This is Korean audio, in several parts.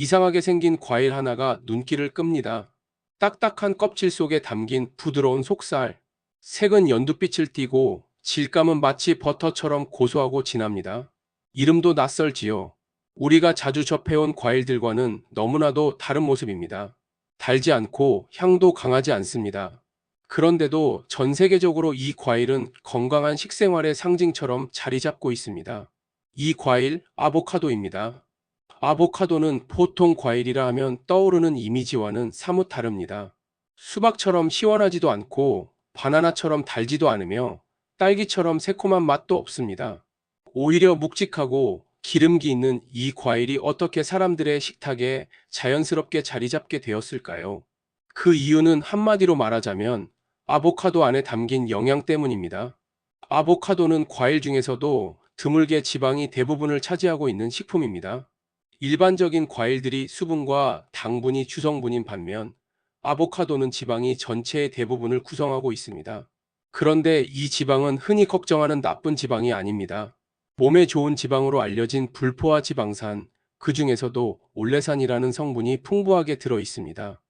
이상하게 생긴 과일 하나가 눈길을 끕니다. 딱딱한 껍질 속에 담긴 부드러운 속살. 색은 연두빛을 띠고 질감은 마치 버터처럼 고소하고 진합니다. 이름도 낯설지요. 우리가 자주 접해온 과일들과는 너무나도 다른 모습입니다. 달지 않고 향도 강하지 않습니다. 그런데도 전 세계적으로 이 과일은 건강한 식생활의 상징처럼 자리 잡고 있습니다. 이 과일, 아보카도입니다. 아보카도는 보통 과일이라 하면 떠오르는 이미지와는 사뭇 다릅니다. 수박처럼 시원하지도 않고 바나나처럼 달지도 않으며 딸기처럼 새콤한 맛도 없습니다. 오히려 묵직하고 기름기 있는 이 과일이 어떻게 사람들의 식탁에 자연스럽게 자리 잡게 되었을까요? 그 이유는 한마디로 말하자면 아보카도 안에 담긴 영양 때문입니다. 아보카도는 과일 중에서도 드물게 지방이 대부분을 차지하고 있는 식품입니다. 일반적인 과일들이 수분과 당분이 주성분인 반면 아보카도는 지방이 전체의 대부분을 구성하고 있습니다. 그런데 이 지방은 흔히 걱정하는 나쁜 지방이 아닙니다. 몸에 좋은 지방으로 알려진 불포화 지방산, 그 중에서도 올레산이라는 성분이 풍부하게 들어 있습니다.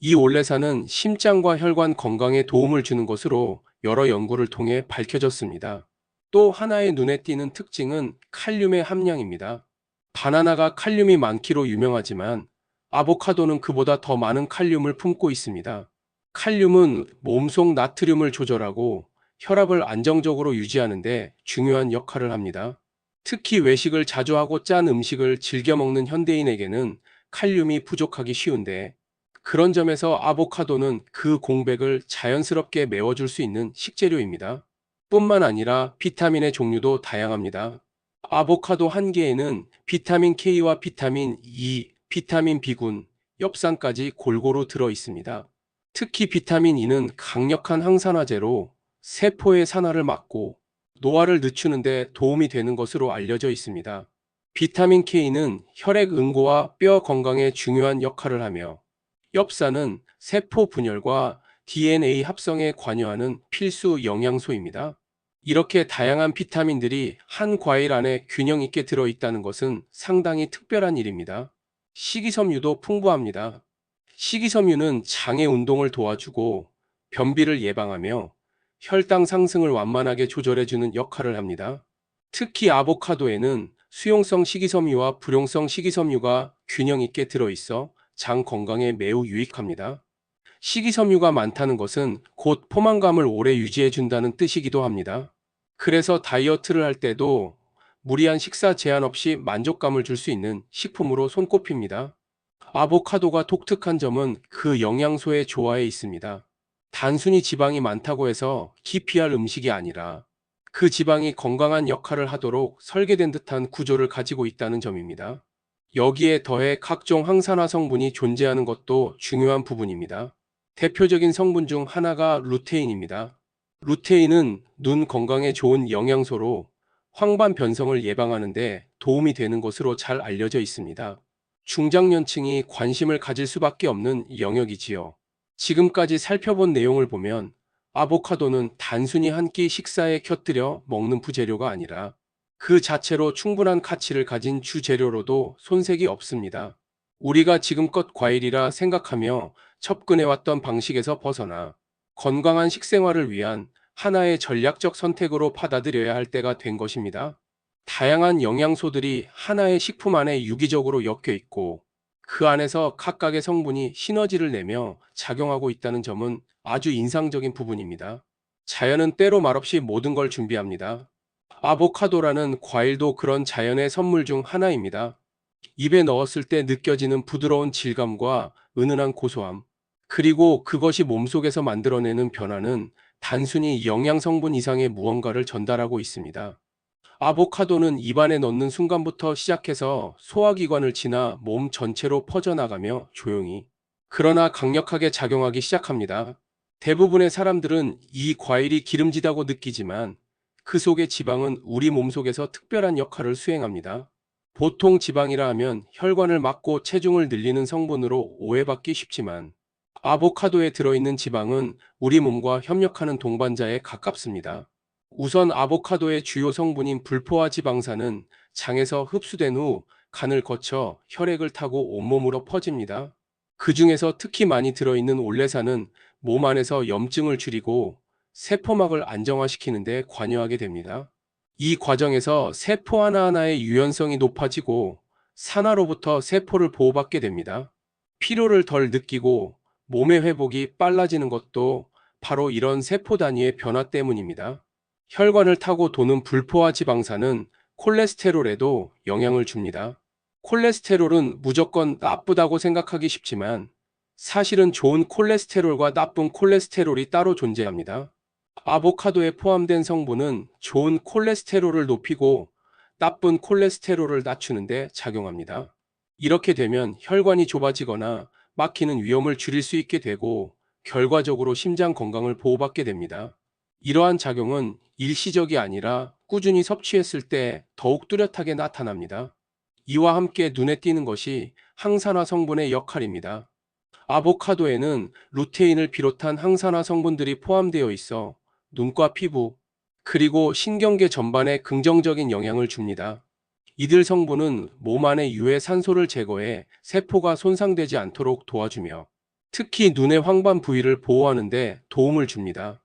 이 올레산은 심장과 혈관 건강에 도움을 주는 것으로 여러 연구를 통해 밝혀졌습니다. 또 하나의 눈에 띄는 특징은 칼륨의 함량입니다. 바나나가 칼륨이 많기로 유명하지만 아보카도는 그보다 더 많은 칼륨을 품고 있습니다. 칼륨은 몸속 나트륨을 조절하고 혈압을 안정적으로 유지하는데 중요한 역할을 합니다. 특히 외식을 자주 하고 짠 음식을 즐겨 먹는 현대인에게는 칼륨이 부족하기 쉬운데 그런 점에서 아보카도는 그 공백을 자연스럽게 메워줄 수 있는 식재료입니다. 뿐만 아니라 비타민의 종류도 다양합니다. 아보카도 한 개에는 비타민 K와 비타민 E, 비타민 B군, 엽산까지 골고루 들어 있습니다. 특히 비타민 E는 강력한 항산화제로 세포의 산화를 막고 노화를 늦추는데 도움이 되는 것으로 알려져 있습니다. 비타민 K는 혈액 응고와 뼈 건강에 중요한 역할을 하며 엽산은 세포 분열과 DNA 합성에 관여하는 필수 영양소입니다. 이렇게 다양한 비타민들이 한 과일 안에 균형 있게 들어있다는 것은 상당히 특별한 일입니다. 식이섬유도 풍부합니다. 식이섬유는 장의 운동을 도와주고 변비를 예방하며 혈당 상승을 완만하게 조절해주는 역할을 합니다. 특히 아보카도에는 수용성 식이섬유와 불용성 식이섬유가 균형 있게 들어있어 장 건강에 매우 유익합니다. 식이섬유가 많다는 것은 곧 포만감을 오래 유지해준다는 뜻이기도 합니다. 그래서 다이어트를 할 때도 무리한 식사 제한 없이 만족감을 줄 수 있는 식품으로 손꼽힙니다. 아보카도가 독특한 점은 그 영양소의 조화에 있습니다. 단순히 지방이 많다고 해서 기피할 음식이 아니라 그 지방이 건강한 역할을 하도록 설계된 듯한 구조를 가지고 있다는 점입니다. 여기에 더해 각종 항산화 성분이 존재하는 것도 중요한 부분입니다. 대표적인 성분 중 하나가 루테인입니다. 루테인은 눈 건강에 좋은 영양소로 황반 변성을 예방하는데 도움이 되는 것으로 잘 알려져 있습니다. 중장년층이 관심을 가질 수밖에 없는 영역이지요. 지금까지 살펴본 내용을 보면 아보카도는 단순히 한 끼 식사에 곁들여 먹는 부재료가 아니라 그 자체로 충분한 가치를 가진 주재료로도 손색이 없습니다. 우리가 지금껏 과일이라 생각하며 접근해왔던 방식에서 벗어나 건강한 식생활을 위한 하나의 전략적 선택으로 받아들여야 할 때가 된 것입니다. 다양한 영양소들이 하나의 식품 안에 유기적으로 엮여 있고 그 안에서 각각의 성분이 시너지를 내며 작용하고 있다는 점은 아주 인상적인 부분입니다. 자연은 때로 말없이 모든 걸 준비합니다. 아보카도라는 과일도 그런 자연의 선물 중 하나입니다. 입에 넣었을 때 느껴지는 부드러운 질감과 은은한 고소함, 그리고 그것이 몸속에서 만들어내는 변화는 단순히 영양 성분 이상의 무언가를 전달하고 있습니다. 아보카도는 입안에 넣는 순간부터 시작해서 소화기관을 지나 몸 전체로 퍼져나가며 조용히, 그러나 강력하게 작용하기 시작합니다. 대부분의 사람들은 이 과일이 기름지다고 느끼지만 그 속의 지방은 우리 몸속에서 특별한 역할을 수행합니다. 보통 지방이라 하면 혈관을 막고 체중을 늘리는 성분으로 오해받기 쉽지만 아보카도에 들어있는 지방은 우리 몸과 협력하는 동반자에 가깝습니다. 우선 아보카도의 주요 성분인 불포화 지방산은 장에서 흡수된 후 간을 거쳐 혈액을 타고 온몸으로 퍼집니다. 그 중에서 특히 많이 들어있는 올레산은 몸 안에서 염증을 줄이고 세포막을 안정화시키는 데 관여하게 됩니다. 이 과정에서 세포 하나하나의 유연성이 높아지고 산화로부터 세포를 보호받게 됩니다. 피로를 덜 느끼고 몸의 회복이 빨라지는 것도 바로 이런 세포 단위의 변화 때문입니다. 혈관을 타고 도는 불포화 지방산은 콜레스테롤에도 영향을 줍니다. 콜레스테롤은 무조건 나쁘다고 생각하기 쉽지만 사실은 좋은 콜레스테롤과 나쁜 콜레스테롤이 따로 존재합니다. 아보카도에 포함된 성분은 좋은 콜레스테롤을 높이고 나쁜 콜레스테롤을 낮추는데 작용합니다. 이렇게 되면 혈관이 좁아지거나 막히는 위험을 줄일 수 있게 되고 결과적으로 심장 건강을 보호받게 됩니다. 이러한 작용은 일시적이 아니라 꾸준히 섭취했을 때 더욱 뚜렷하게 나타납니다. 이와 함께 눈에 띄는 것이 항산화 성분의 역할입니다. 아보카도에는 루테인을 비롯한 항산화 성분들이 포함되어 있어 눈과 피부, 그리고 신경계 전반에 긍정적인 영향을 줍니다. 이들 성분은 몸 안의 유해 산소를 제거해 세포가 손상되지 않도록 도와주며 특히 눈의 황반 부위를 보호하는 데 도움을 줍니다.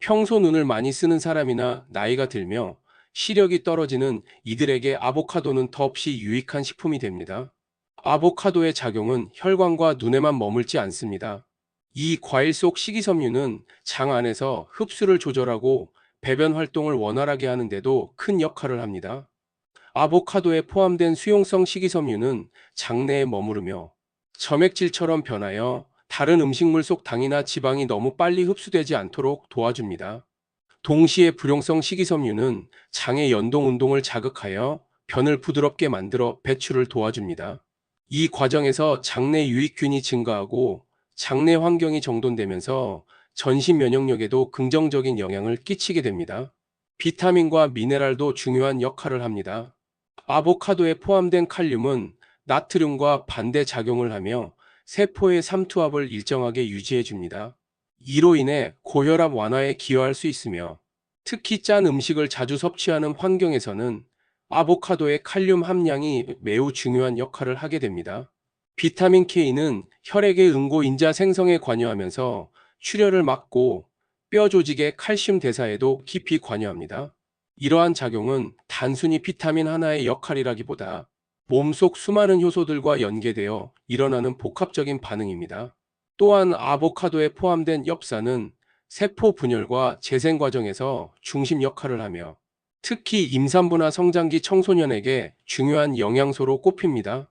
평소 눈을 많이 쓰는 사람이나 나이가 들며 시력이 떨어지는 이들에게 아보카도는 더없이 유익한 식품이 됩니다. 아보카도의 작용은 혈관과 눈에만 머물지 않습니다. 이 과일 속 식이섬유는 장 안에서 흡수를 조절하고 배변 활동을 원활하게 하는데도 큰 역할을 합니다. 아보카도에 포함된 수용성 식이섬유는 장내에 머무르며 점액질처럼 변하여 다른 음식물 속 당이나 지방이 너무 빨리 흡수되지 않도록 도와줍니다. 동시에 불용성 식이섬유는 장의 연동 운동을 자극하여 변을 부드럽게 만들어 배출을 도와줍니다. 이 과정에서 장내 유익균이 증가하고 장내 환경이 정돈되면서 전신 면역력에도 긍정적인 영향을 끼치게 됩니다. 비타민과 미네랄도 중요한 역할을 합니다. 아보카도에 포함된 칼륨은 나트륨과 반대 작용을 하며 세포의 삼투압을 일정하게 유지해 줍니다. 이로 인해 고혈압 완화에 기여할 수 있으며 특히 짠 음식을 자주 섭취하는 환경에서는 아보카도의 칼륨 함량이 매우 중요한 역할을 하게 됩니다. 비타민 K는 혈액의 응고 인자 생성에 관여하면서 출혈을 막고 뼈 조직의 칼슘 대사에도 깊이 관여합니다. 이러한 작용은 단순히 비타민 하나의 역할이라기보다 몸속 수많은 효소들과 연계되어 일어나는 복합적인 반응입니다. 또한 아보카도에 포함된 엽산은 세포 분열과 재생 과정에서 중심 역할을 하며 특히 임산부나 성장기 청소년에게 중요한 영양소로 꼽힙니다.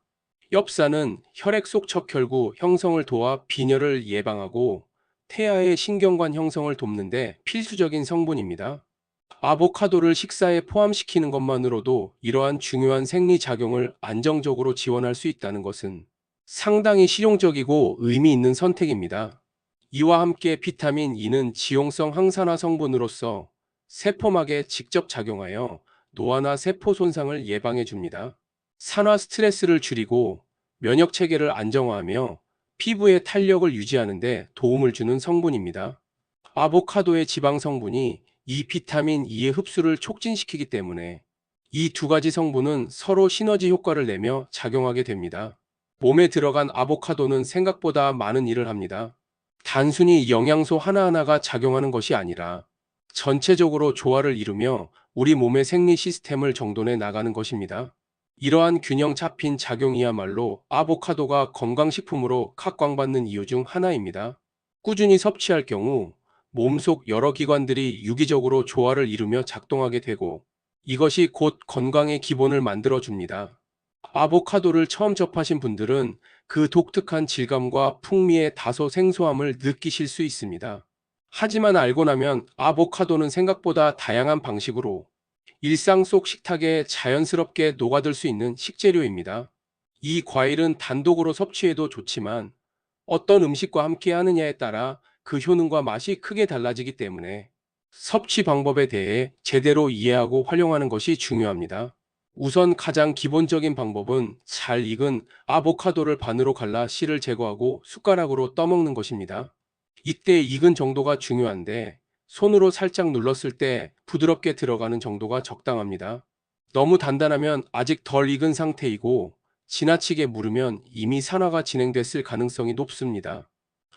엽산은 혈액 속 척혈구 형성을 도와 빈혈을 예방하고 태아의 신경관 형성을 돕는데 필수적인 성분입니다. 아보카도를 식사에 포함시키는 것만으로도 이러한 중요한 생리작용을 안정적으로 지원할 수 있다는 것은 상당히 실용적이고 의미 있는 선택입니다. 이와 함께 비타민 E는 지용성 항산화 성분으로서 세포막에 직접 작용하여 노화나 세포 손상을 예방해 줍니다. 산화 스트레스를 줄이고 면역 체계를 안정화하며 피부의 탄력을 유지하는 데 도움을 주는 성분입니다. 아보카도의 지방 성분이 이 비타민 E의 흡수를 촉진시키기 때문에 이 두 가지 성분은 서로 시너지 효과를 내며 작용하게 됩니다. 몸에 들어간 아보카도는 생각보다 많은 일을 합니다. 단순히 영양소 하나하나가 작용하는 것이 아니라 전체적으로 조화를 이루며 우리 몸의 생리 시스템을 정돈해 나가는 것입니다. 이러한 균형 잡힌 작용이야말로 아보카도가 건강식품으로 각광받는 이유 중 하나입니다. 꾸준히 섭취할 경우 몸속 여러 기관들이 유기적으로 조화를 이루며 작동하게 되고 이것이 곧 건강의 기본을 만들어 줍니다. 아보카도를 처음 접하신 분들은 그 독특한 질감과 풍미의 다소 생소함을 느끼실 수 있습니다. 하지만 알고 나면 아보카도는 생각보다 다양한 방식으로 일상 속 식탁에 자연스럽게 녹아들 수 있는 식재료입니다. 이 과일은 단독으로 섭취해도 좋지만 어떤 음식과 함께 하느냐에 따라 그 효능과 맛이 크게 달라지기 때문에 섭취 방법에 대해 제대로 이해하고 활용하는 것이 중요합니다. 우선 가장 기본적인 방법은 잘 익은 아보카도를 반으로 갈라 씨를 제거하고 숟가락으로 떠먹는 것입니다. 이때 익은 정도가 중요한데 손으로 살짝 눌렀을 때 부드럽게 들어가는 정도가 적당합니다. 너무 단단하면 아직 덜 익은 상태이고 지나치게 무르면 이미 산화가 진행됐을 가능성이 높습니다.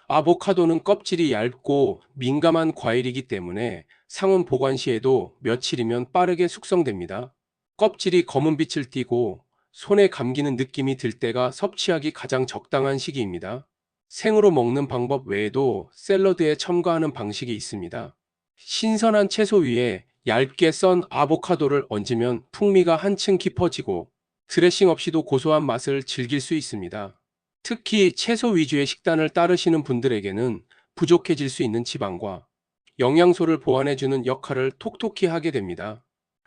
아보카도는 껍질이 얇고 민감한 과일이기 때문에 상온 보관 시에도 며칠이면 빠르게 숙성됩니다. 껍질이 검은 빛을 띠고 손에 감기는 느낌이 들 때가 섭취하기 가장 적당한 시기입니다. 생으로 먹는 방법 외에도 샐러드에 첨가하는 방식이 있습니다. 신선한 채소 위에 얇게 썬 아보카도를 얹으면 풍미가 한층 깊어지고 드레싱 없이도 고소한 맛을 즐길 수 있습니다. 특히 채소 위주의 식단을 따르시는 분들에게는 부족해질 수 있는 지방과 영양소를 보완해주는 역할을 톡톡히 하게 됩니다.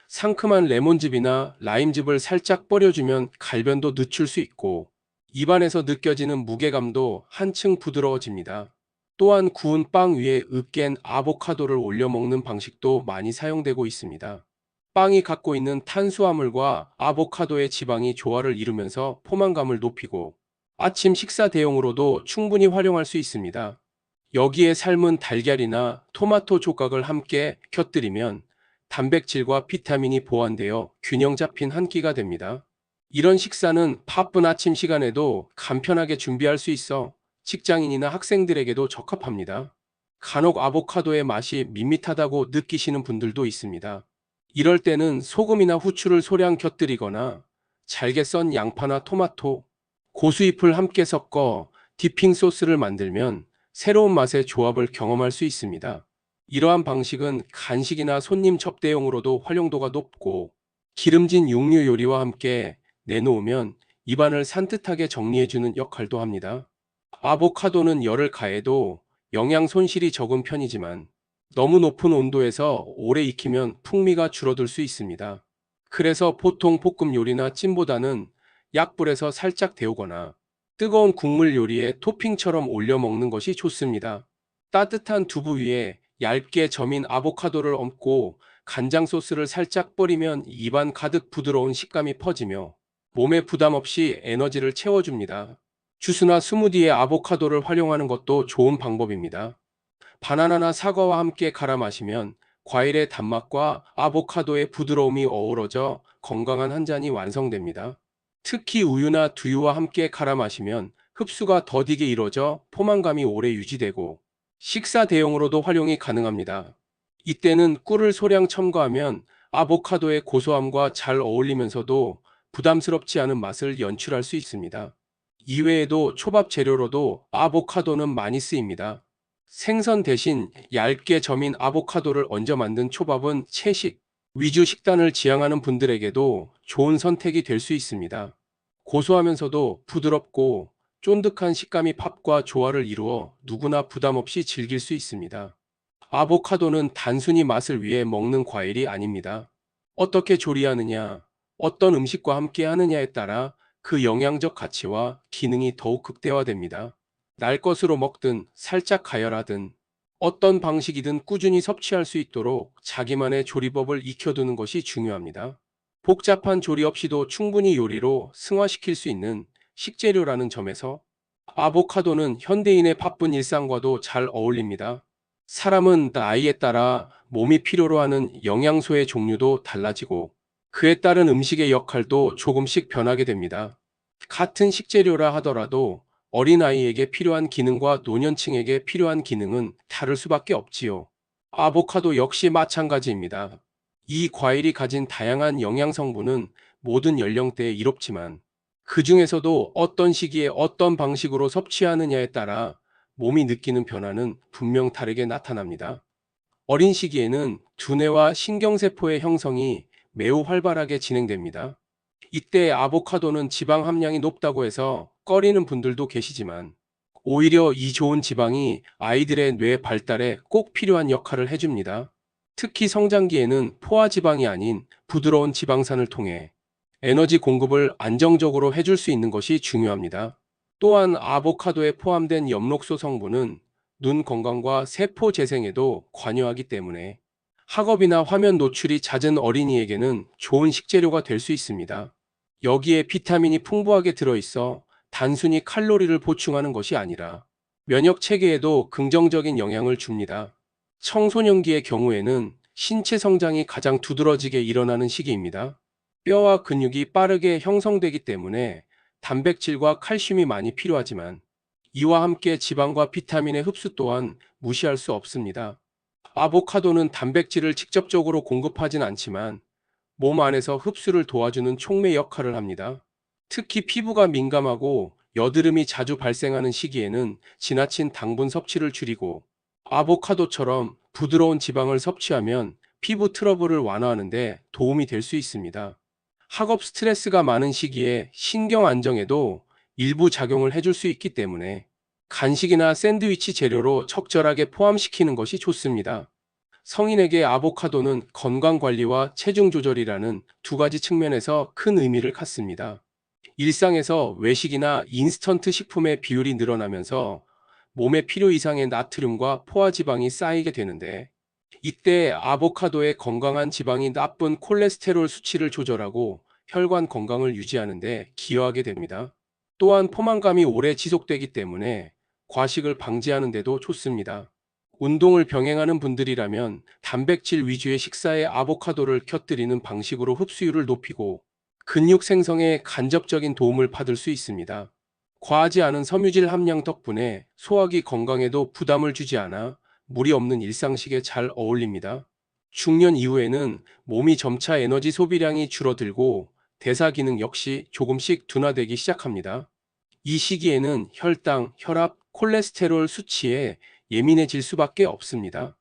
상큼한 레몬즙이나 라임즙을 살짝 뿌려주면 갈변도 늦출 수 있고 입안에서 느껴지는 무게감도 한층 부드러워집니다. 또한 구운 빵 위에 으깬 아보카도를 올려 먹는 방식도 많이 사용되고 있습니다. 빵이 갖고 있는 탄수화물과 아보카도의 지방이 조화를 이루면서 포만감을 높이고 아침 식사 대용으로도 충분히 활용할 수 있습니다. 여기에 삶은 달걀이나 토마토 조각을 함께 곁들이면 단백질과 비타민이 보완되어 균형 잡힌 한 끼가 됩니다. 이런 식사는 바쁜 아침 시간에도 간편하게 준비할 수 있어 직장인이나 학생들에게도 적합합니다. 간혹 아보카도의 맛이 밋밋하다고 느끼시는 분들도 있습니다. 이럴 때는 소금이나 후추를 소량 곁들이거나 잘게 썬 양파나 토마토, 고수잎을 함께 섞어 디핑 소스를 만들면 새로운 맛의 조합을 경험할 수 있습니다. 이러한 방식은 간식이나 손님 접대용으로도 활용도가 높고 기름진 육류 요리와 함께 내놓으면 입안을 산뜻하게 정리해주는 역할도 합니다. 아보카도는 열을 가해도 영양 손실이 적은 편이지만 너무 높은 온도에서 오래 익히면 풍미가 줄어들 수 있습니다. 그래서 보통 볶음 요리나 찜보다는 약불에서 살짝 데우거나 뜨거운 국물 요리에 토핑처럼 올려 먹는 것이 좋습니다. 따뜻한 두부 위에 얇게 점인 아보카도를 얹고 간장 소스를 살짝 뿌리면 입안 가득 부드러운 식감이 퍼지며 몸에 부담 없이 에너지를 채워줍니다. 주스나 스무디에 아보카도를 활용하는 것도 좋은 방법입니다. 바나나나 사과와 함께 갈아 마시면 과일의 단맛과 아보카도의 부드러움이 어우러져 건강한 한 잔이 완성됩니다. 특히 우유나 두유와 함께 갈아 마시면 흡수가 더디게 이루어져 포만감이 오래 유지되고 식사 대용으로도 활용이 가능합니다. 이때는 꿀을 소량 첨가하면 아보카도의 고소함과 잘 어울리면서도 부담스럽지 않은 맛을 연출할 수 있습니다. 이외에도 초밥 재료로도 아보카도는 많이 쓰입니다. 생선 대신 얇게 점인 아보카도를 얹어 만든 초밥은 채식 위주 식단을 지향하는 분들에게도 좋은 선택이 될 수 있습니다. 고소하면서도 부드럽고 쫀득한 식감이 팝과 조화를 이루어 누구나 부담 없이 즐길 수 있습니다. 아보카도는 단순히 맛을 위해 먹는 과일이 아닙니다. 어떻게 조리하느냐, 어떤 음식과 함께 하느냐에 따라 그 영양적 가치와 기능이 더욱 극대화됩니다. 날 것으로 먹든 살짝 가열하든 어떤 방식이든 꾸준히 섭취할 수 있도록 자기만의 조리법을 익혀두는 것이 중요합니다. 복잡한 조리 없이도 충분히 요리로 승화시킬 수 있는 식재료라는 점에서 아보카도는 현대인의 바쁜 일상과도 잘 어울립니다. 사람은 나이에 따라 몸이 필요로 하는 영양소의 종류도 달라지고 그에 따른 음식의 역할도 조금씩 변하게 됩니다. 같은 식재료라 하더라도 어린아이에게 필요한 기능과 노년층에게 필요한 기능은 다를 수밖에 없지요. 아보카도 역시 마찬가지입니다. 이 과일이 가진 다양한 영양 성분은 모든 연령대에 이롭지만 그 중에서도 어떤 시기에 어떤 방식으로 섭취하느냐에 따라 몸이 느끼는 변화는 분명 다르게 나타납니다. 어린 시기에는 두뇌와 신경세포의 형성이 매우 활발하게 진행됩니다. 이때 아보카도는 지방 함량이 높다고 해서 꺼리는 분들도 계시지만 오히려 이 좋은 지방이 아이들의 뇌 발달에 꼭 필요한 역할을 해줍니다. 특히 성장기에는 포화지방이 아닌 부드러운 지방산을 통해 에너지 공급을 안정적으로 해줄 수 있는 것이 중요합니다. 또한 아보카도에 포함된 엽록소 성분은 눈 건강과 세포 재생에도 관여하기 때문에 학업이나 화면 노출이 잦은 어린이에게는 좋은 식재료가 될 수 있습니다. 여기에 비타민이 풍부하게 들어있어 단순히 칼로리를 보충하는 것이 아니라 면역 체계에도 긍정적인 영향을 줍니다. 청소년기의 경우에는 신체 성장이 가장 두드러지게 일어나는 시기입니다. 뼈와 근육이 빠르게 형성되기 때문에 단백질과 칼슘이 많이 필요하지만 이와 함께 지방과 비타민의 흡수 또한 무시할 수 없습니다. 아보카도는 단백질을 직접적으로 공급하진 않지만 몸 안에서 흡수를 도와주는 촉매 역할을 합니다. 특히 피부가 민감하고 여드름이 자주 발생하는 시기에는 지나친 당분 섭취를 줄이고 아보카도처럼 부드러운 지방을 섭취하면 피부 트러블을 완화하는데 도움이 될 수 있습니다. 학업 스트레스가 많은 시기에 신경 안정에도 일부 작용을 해줄 수 있기 때문에 간식이나 샌드위치 재료로 적절하게 포함시키는 것이 좋습니다. 성인에게 아보카도는 건강 관리와 체중 조절이라는 두 가지 측면에서 큰 의미를 갖습니다. 일상에서 외식이나 인스턴트 식품의 비율이 늘어나면서 몸에 필요 이상의 나트륨과 포화지방이 쌓이게 되는데 이때 아보카도의 건강한 지방이 나쁜 콜레스테롤 수치를 조절하고 혈관 건강을 유지하는 데 기여하게 됩니다. 또한 포만감이 오래 지속되기 때문에 과식을 방지하는 데도 좋습니다. 운동을 병행하는 분들이라면 단백질 위주의 식사에 아보카도를 곁들이는 방식으로 흡수율을 높이고 근육 생성에 간접적인 도움을 받을 수 있습니다. 과하지 않은 섬유질 함량 덕분에 소화기 건강에도 부담을 주지 않아 무리 없는 일상식에 잘 어울립니다. 중년 이후에는 몸이 점차 에너지 소비량이 줄어들고 대사 기능 역시 조금씩 둔화되기 시작합니다. 이 시기에는 혈당, 혈압, 콜레스테롤 수치에 예민해질 수밖에 없습니다.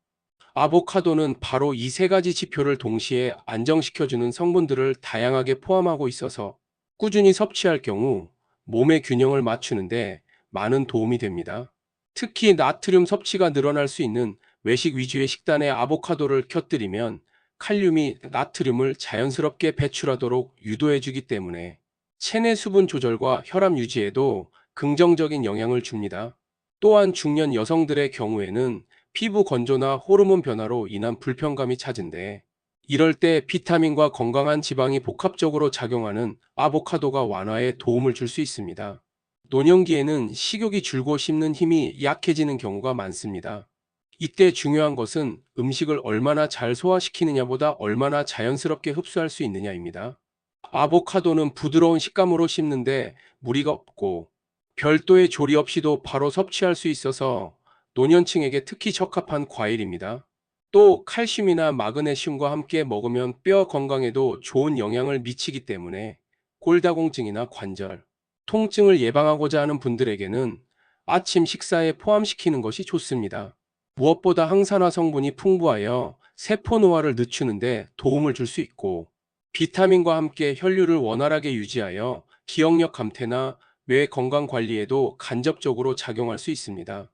아보카도는 바로 이 세 가지 지표를 동시에 안정시켜주는 성분들을 다양하게 포함하고 있어서 꾸준히 섭취할 경우 몸의 균형을 맞추는데 많은 도움이 됩니다. 특히 나트륨 섭취가 늘어날 수 있는 외식 위주의 식단에 아보카도를 곁들이면 칼륨이 나트륨을 자연스럽게 배출하도록 유도해주기 때문에 체내 수분 조절과 혈압 유지에도 긍정적인 영향을 줍니다. 또한 중년 여성들의 경우에는 피부 건조나 호르몬 변화로 인한 불편감이 잦은데 이럴 때 비타민과 건강한 지방이 복합적으로 작용하는 아보카도가 완화에 도움을 줄 수 있습니다. 노년기에는 식욕이 줄고 씹는 힘이 약해지는 경우가 많습니다. 이때 중요한 것은 음식을 얼마나 잘 소화시키느냐보다 얼마나 자연스럽게 흡수할 수 있느냐입니다. 아보카도는 부드러운 식감으로 씹는데 무리가 없고 별도의 조리 없이도 바로 섭취할 수 있어서 노년층에게 특히 적합한 과일입니다. 또 칼슘이나 마그네슘과 함께 먹으면 뼈 건강에도 좋은 영향을 미치기 때문에 골다공증이나 관절, 통증을 예방하고자 하는 분들에게는 아침 식사에 포함시키는 것이 좋습니다. 무엇보다 항산화 성분이 풍부하여 세포 노화를 늦추는데 도움을 줄 수 있고 비타민과 함께 혈류를 원활하게 유지하여 기억력 감퇴나 뇌 건강 관리에도 간접적으로 작용할 수 있습니다.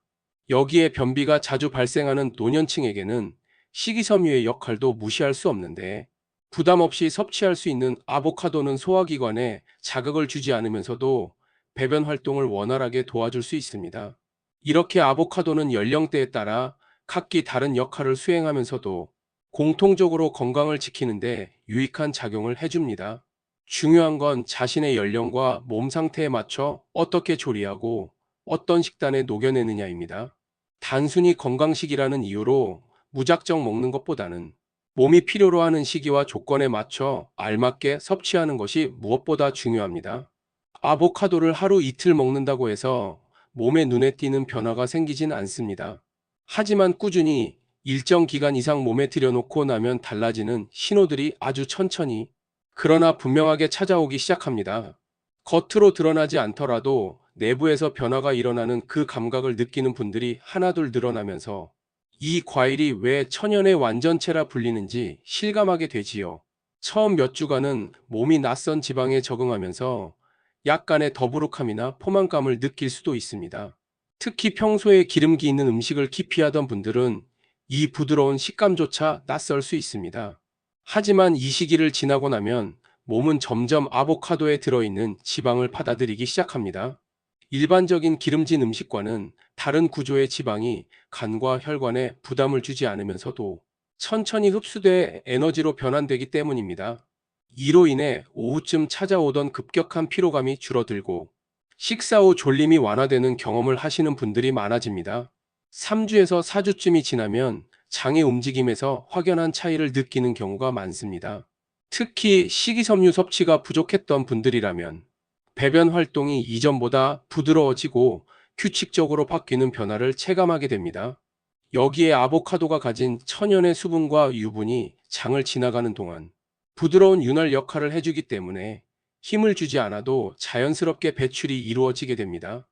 여기에 변비가 자주 발생하는 노년층에게는 식이섬유의 역할도 무시할 수 없는데 부담 없이 섭취할 수 있는 아보카도는 소화기관에 자극을 주지 않으면서도 배변 활동을 원활하게 도와줄 수 있습니다. 이렇게 아보카도는 연령대에 따라 각기 다른 역할을 수행하면서도 공통적으로 건강을 지키는데 유익한 작용을 해줍니다. 중요한 건 자신의 연령과 몸 상태에 맞춰 어떻게 조리하고 어떤 식단에 녹여내느냐입니다. 단순히 건강식이라는 이유로 무작정 먹는 것보다는 몸이 필요로 하는 시기와 조건에 맞춰 알맞게 섭취하는 것이 무엇보다 중요합니다. 아보카도를 하루 이틀 먹는다고 해서 몸에 눈에 띄는 변화가 생기진 않습니다. 하지만 꾸준히 일정 기간 이상 몸에 들여놓고 나면 달라지는 신호들이 아주 천천히 그러나 분명하게 찾아오기 시작합니다. 겉으로 드러나지 않더라도 내부에서 변화가 일어나는 그 감각을 느끼는 분들이 하나둘 늘어나면서 이 과일이 왜 천연의 완전체라 불리는지 실감하게 되지요. 처음 몇 주간은 몸이 낯선 지방에 적응하면서 약간의 더부룩함이나 포만감을 느낄 수도 있습니다. 특히 평소에 기름기 있는 음식을 기피하던 분들은 이 부드러운 식감조차 낯설 수 있습니다. 하지만 이 시기를 지나고 나면 몸은 점점 아보카도에 들어있는 지방을 받아들이기 시작합니다. 일반적인 기름진 음식과는 다른 구조의 지방이 간과 혈관에 부담을 주지 않으면서도 천천히 흡수돼 에너지로 변환되기 때문입니다. 이로 인해 오후쯤 찾아오던 급격한 피로감이 줄어들고 식사 후 졸림이 완화되는 경험을 하시는 분들이 많아집니다. 3주에서 4주쯤이 지나면 장의 움직임에서 확연한 차이를 느끼는 경우가 많습니다. 특히 식이섬유 섭취가 부족했던 분들이라면 배변 활동이 이전보다 부드러워지고 규칙적으로 바뀌는 변화를 체감하게 됩니다. 여기에 아보카도가 가진 천연의 수분과 유분이 장을 지나가는 동안 부드러운 윤활 역할을 해주기 때문에 힘을 주지 않아도 자연스럽게 배출이 이루어지게 됩니다.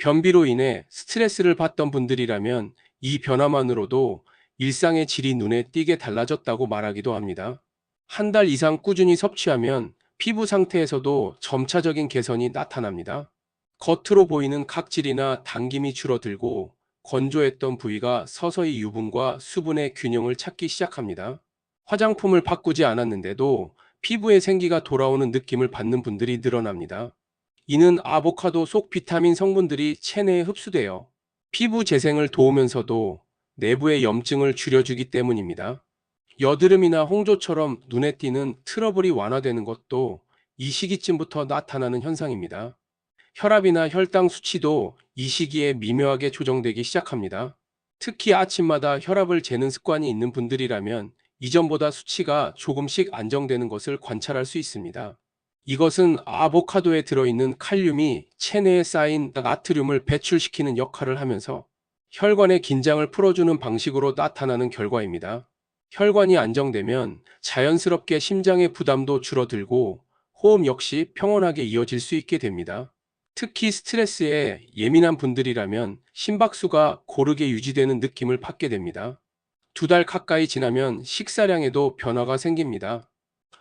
변비로 인해 스트레스를 받던 분들이라면 이 변화만으로도 일상의 질이 눈에 띄게 달라졌다고 말하기도 합니다. 한 달 이상 꾸준히 섭취하면 피부 상태에서도 점차적인 개선이 나타납니다. 겉으로 보이는 각질이나 당김이 줄어들고 건조했던 부위가 서서히 유분과 수분의 균형을 찾기 시작합니다. 화장품을 바꾸지 않았는데도 피부에 생기가 돌아오는 느낌을 받는 분들이 늘어납니다. 이는 아보카도 속 비타민 성분들이 체내에 흡수되어 피부 재생을 도우면서도 내부의 염증을 줄여주기 때문입니다. 여드름이나 홍조처럼 눈에 띄는 트러블이 완화되는 것도 이 시기쯤부터 나타나는 현상입니다. 혈압이나 혈당 수치도 이 시기에 미묘하게 조정되기 시작합니다. 특히 아침마다 혈압을 재는 습관이 있는 분들이라면 이전보다 수치가 조금씩 안정되는 것을 관찰할 수 있습니다. 이것은 아보카도에 들어있는 칼륨이 체내에 쌓인 나트륨을 배출시키는 역할을 하면서 혈관의 긴장을 풀어주는 방식으로 나타나는 결과입니다. 혈관이 안정되면 자연스럽게 심장의 부담도 줄어들고 호흡 역시 평온하게 이어질 수 있게 됩니다. 특히 스트레스에 예민한 분들이라면 심박수가 고르게 유지되는 느낌을 받게 됩니다. 두 달 가까이 지나면 식사량에도 변화가 생깁니다.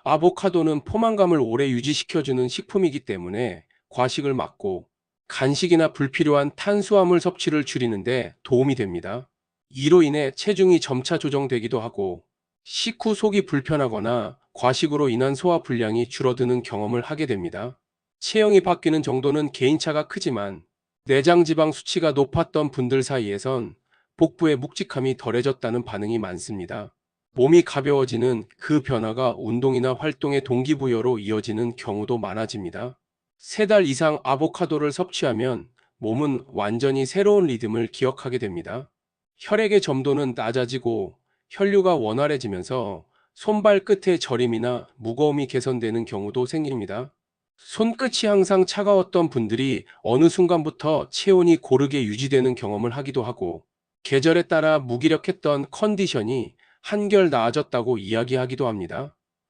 아보카도는 포만감을 오래 유지시켜주는 식품이기 때문에 과식을 막고 간식이나 불필요한 탄수화물 섭취를 줄이는데 도움이 됩니다. 이로 인해 체중이 점차 조정되기도 하고 식후 속이 불편하거나 과식으로 인한 소화 불량이 줄어드는 경험을 하게 됩니다. 체형이 바뀌는 정도는 개인차가 크지만 내장 지방 수치가 높았던 분들 사이에선 복부의 묵직함이 덜해졌다는 반응이 많습니다. 몸이 가벼워지는 그 변화가 운동이나 활동의 동기부여로 이어지는 경우도 많아집니다. 세 달 이상 아보카도를 섭취하면 몸은 완전히 새로운 리듬을 기억하게 됩니다. 혈액의 점도는 낮아지고 혈류가 원활해지면서 손발 끝의 저림이나 무거움이 개선되는 경우도 생깁니다. 손끝이 항상 차가웠던 분들이 어느 순간부터 체온이 고르게 유지되는 경험을 하기도 하고 계절에 따라 무기력했던 컨디션이 한결 나아졌다고 이야기하기도 합니다.